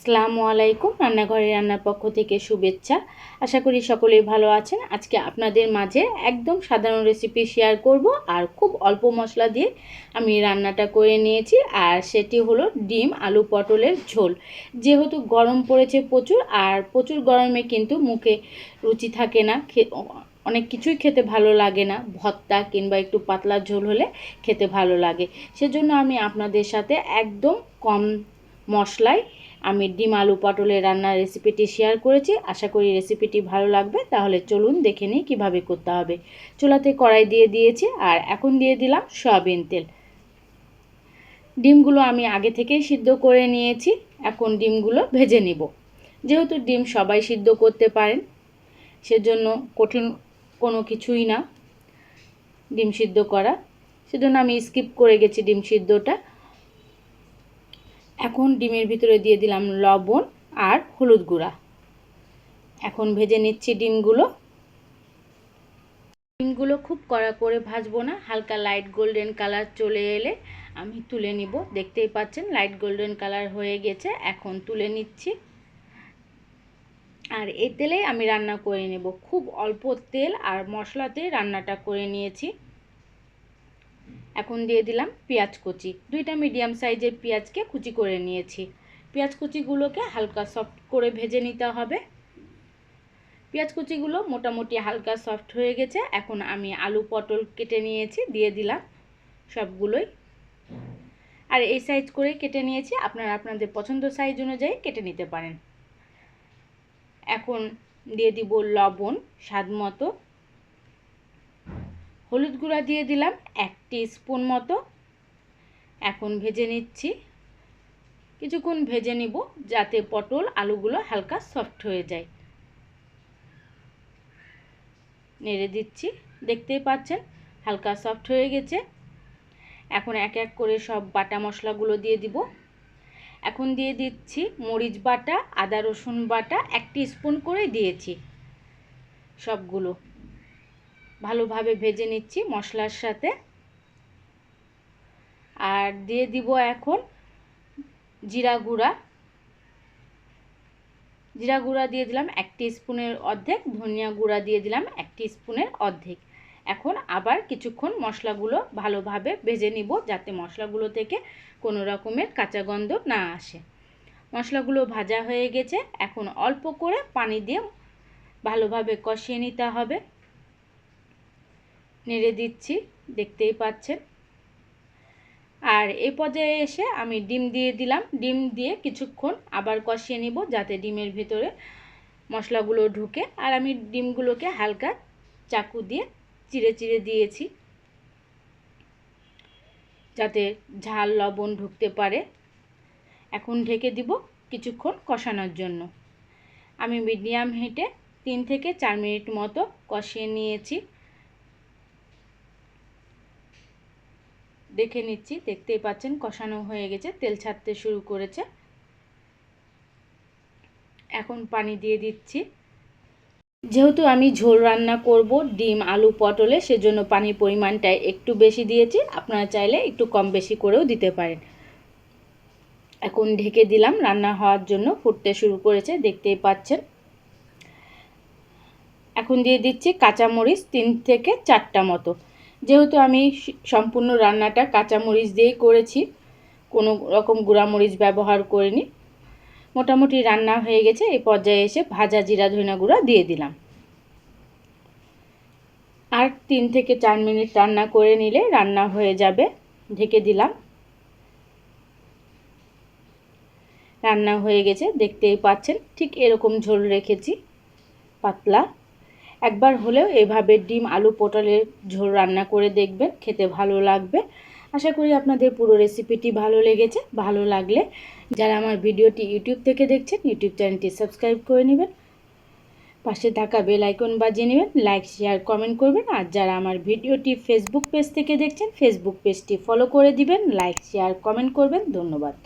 আসসালামু আলাইকুম রান্নাঘরে রান্নার পক্ষ থেকে শুভেচ্ছা। আশা করি সকলেই ভালো আছেন। আজকে আপনাদের মাঝে একদম সাধারণ রেসিপি শেয়ার করব আর খুব অল্প মশলা দিয়ে আমি রান্নাটা করে নিয়েছি আর সেটি হলো ডিম আলু পটলের ঝোল। যেহেতু গরম পড়েছে প্রচুর আর প্রচুর গরমে কিন্তু মুখে রুচি থাকে না অনেক কিছুই খেতে ভালো লাগে না। ভত্তা কিংবা একটু পাতলা ঝোল হলে খেতে ভালো লাগে। সেজন্য আমি আপনাদের সাথে একদম কম মশলায় আমি ডিম আলু পটলের রান্নার রেসিপিটি শেয়ার করেছি। আশা করি রেসিপিটি ভালো লাগবে। তাহলে চলুন দেখে নিই কীভাবে করতে হবে। চুলাতে কড়াই দিয়ে দিয়েছি আর এখন দিয়ে দিলাম সয়াবিন তেল। ডিমগুলো আমি আগে থেকেই সিদ্ধ করে নিয়েছি। এখন ডিমগুলো ভেজে নিব। যেহেতু ডিম সবাই সিদ্ধ করতে পারেন, সেজন্য কঠিন কোনো কিছুই না ডিম সিদ্ধ করা। সেজন্য আমি স্কিপ করে গেছি ডিম সিদ্ধটা। এখন ডিমের ভিতরে দিয়ে দিলাম লবণ আর হলুদ গুঁড়া। এখন ভেজে নিচ্ছি ডিমগুলো। ডিমগুলো খুব কড়া করে ভাজবো না, হালকা লাইট গোল্ডেন কালার চলে এলে আমি তুলে নিব। দেখতেই পাচ্ছেন লাইট গোল্ডেন কালার হয়ে গেছে, এখন তুলে নিচ্ছি। আর এই তেলেই আমি রান্না করে নেব। খুব অল্প তেল আর মশলাতে রান্নাটা করে নিয়েছি। এখন দিয়ে দিলাম পেঁয়াজ কুচি। দুইটা মিডিয়াম সাইজের পেঁয়াজকে কুচি করে নিয়েছি। পেঁয়াজ কুচিগুলোকে হালকা সফট করে ভেজে নিতে হবে। পেঁয়াজ কুচিগুলো মোটামুটি হালকা সফট হয়ে গেছে। এখন আমি আলু পটল কেটে নিয়েছি, দিয়ে দিলাম সবগুলোই। আর এই সাইজ করে কেটে নিয়েছি। আপনারা আপনাদের পছন্দ সাইজ অনুযায়ী কেটে নিতে পারেন। এখন দিয়ে দিব লবণ স্বাদ মতো। হলুদ গুঁড়া দিয়ে দিলাম এক স্পুন মতো। এখন ভেজে নিচ্ছি। কিছুক্ষণ ভেজে নিব যাতে পটল আলুগুলো হালকা সফট হয়ে যায়। নেড়ে দিচ্ছি। দেখতেই পাচ্ছেন, হালকা সফট হয়ে গেছে। এখন এক এক করে সব বাটা মশলাগুলো দিয়ে দিব। এখন দিয়ে দিচ্ছি মরিচ বাটা, আদা রসুন বাটা, এক স্পুন করে দিয়েছি সবগুলো। ভালোভাবে ভেজে নিচ্ছি মশলার সাথে। আর দিয়ে দিব এখন জিরা গুঁড়া। জিরা গুঁড়া দিয়ে দিলাম এক স্পুনের অর্ধেক, ধনিয়া গুঁড়া দিয়ে দিলাম এক স্পুনের অর্ধেক। এখন আবার কিছুক্ষণ মশলাগুলো ভালোভাবে ভেজে নিব যাতে মশলাগুলো থেকে কোনো রকমের কাঁচা গন্ধ না আসে। মশলাগুলো ভাজা হয়ে গেছে, এখন অল্প করে পানি দিয়ে ভালোভাবে কষিয়ে নিতে হবে। নেড়ে দিচ্ছি, দেখতেই পাচ্ছেন। আর এই পর্যায়ে এসে আমি ডিম দিয়ে দিলাম। ডিম দিয়ে কিছুক্ষণ আবার কষিয়ে নিব যাতে ডিমের ভেতরে মশলাগুলো ঢুকে। আর আমি ডিমগুলোকে হালকা চাকু দিয়ে চিড়ে চিড়ে দিয়েছি, যাতে ঝাল লবণ ঢুকতে পারে। এখন ঢেকে দিব কিছুক্ষণ কষানোর জন্য। আমি মিডিয়াম হিটে তিন থেকে চার মিনিট মতো কষিয়ে নিয়েছি। দেখে নিচ্ছি, দেখতেই পাচ্ছেন কষানো হয়ে গেছে, তেল ছাড়তে শুরু করেছে। এখন পানি দিয়ে দিচ্ছি। যেহেতু আমি ঝোল রান্না করব ডিম, আলু, পটলে, সেজন্য পানির পরিমাণটা একটু বেশি দিয়েছি, আপনারা চাইলে একটু কম বেশি করেও দিতে পারেন। এখন ঢেকে দিলাম, রান্না হওয়ার জন্য ফুটতে শুরু করেছে, দেখতেই পাচ্ছেন। এখন দিয়ে দিচ্ছি কাঁচামরিচ তিন থেকে চারটা মতো। যেহেতু আমি সম্পূর্ণ রান্নাটা কাঁচামরিচ দিয়েই করেছি, কোনো রকম গুঁড়ামরিচ ব্যবহার করিনি। মোটামুটি রান্না হয়ে গেছে, এই পর্যায়ে এসে ভাজা জিরা ধইনা গুঁড়া দিয়ে দিলাম। আর তিন থেকে চার মিনিট রান্না করে নিলে রান্না হয়ে যাবে, ঢেকে দিলাম। রান্না হয়ে গেছে, দেখতেই পাচ্ছেন, ঠিক এরকম ঝোল রেখেছি, পাতলা। একবার হলেও এভাবে ডিম, আলু, পটলের ঝোল রান্না করে দেখবেন, খেতে ভালো লাগবে। আশা করি আপনাদের পুরো রেসিপিটি ভালো লেগেছে। ভালো লাগলে যারা আমার ভিডিওটি ইউটিউব থেকে দেখছেন ইউটিউব চ্যানেলটি সাবস্ক্রাইব করে নেবেন। পাশে থাকা বেল আইকন বাজিয়ে নেবেন লাইক শেয়ার কমেন্ট করবেন। আর যারা আমার ভিডিওটি ফেসবুক পেজ থেকে দেখছেন ফেসবুক পেজটি ফলো করে দিবেন লাইক শেয়ার কমেন্ট করবেন। ধন্যবাদ।